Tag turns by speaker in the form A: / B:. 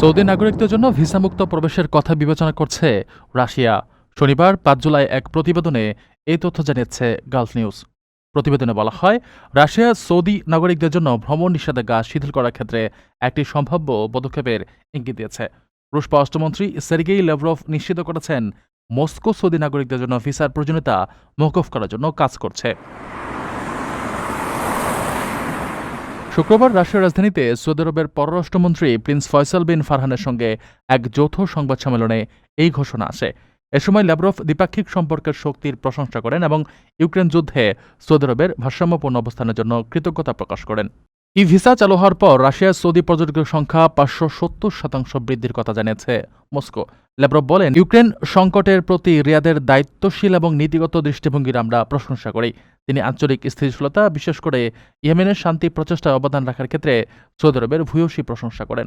A: Saudi নাগরিকদের জন্য ভিসামুক্ত প্রবেশের কথা বিবেচনা করছে রাশিয়া। শনিবার, পাঁচ জুলাই এক প্রতিবেদনে এই তথ্য জানিয়েছে গালফ নিউজ। প্রতিবেদনে বলা হয়, রাশিয়া সৌদি নাগরিকদের জন্য ভ্রমণ নিষেধাজ্ঞা শিথিল করার ক্ষেত্রে একটি সম্ভাব্য পদক্ষেপের ইঙ্গিত দিয়েছে। রুশ পররাষ্ট্রমন্ত্রী সের্গেই লেভরভ নিশ্চিত করেছেন, মস্কো সৌদি নাগরিকদের জন্য ভিসার প্রয়োজনীয়তা মৌকুফ করার জন্য কাজ করছে। শুক্রবার রাশিয়ার রাজধানীতে সৌদি আরবের পররাষ্ট্রমন্ত্রী প্রিন্স ফয়সাল বিন ফারহানের সঙ্গে এক যৌথ সংবাদ সম্মেলনে এই ঘোষণা আসে এ সময় ল্যাব্রফ দ্বিপাক্ষিক সম্পর্কের শক্তির প্রশংসা করেন এবং ইউক্রেন যুদ্ধে সৌদি আরবের ভারসাম্যপূর্ণ অবস্থানের জন্য কৃতজ্ঞতা প্রকাশ করেন। ই ভিসা চালু হওয়ার পর রাশিয়ার সৌদি পর্যটকের সংখ্যা পাঁচশো সত্তর শতাংশ বৃদ্ধির কথা জানিয়েছে মস্কো। ল্যাব্রভ বলেন, ইউক্রেন সংকটের প্রতি রিয়াদের দায়িত্বশীল এবং নীতিগত দৃষ্টিভঙ্গির আমরা প্রশংসা করি। তিনি আঞ্চলিক স্থিতিশীলতা, বিশেষ করে ইয়েমেনের শান্তি প্রচেষ্টায় অবদান রাখার ক্ষেত্রে সৌদি আরবের ভূয়সী প্রশংসা করেন।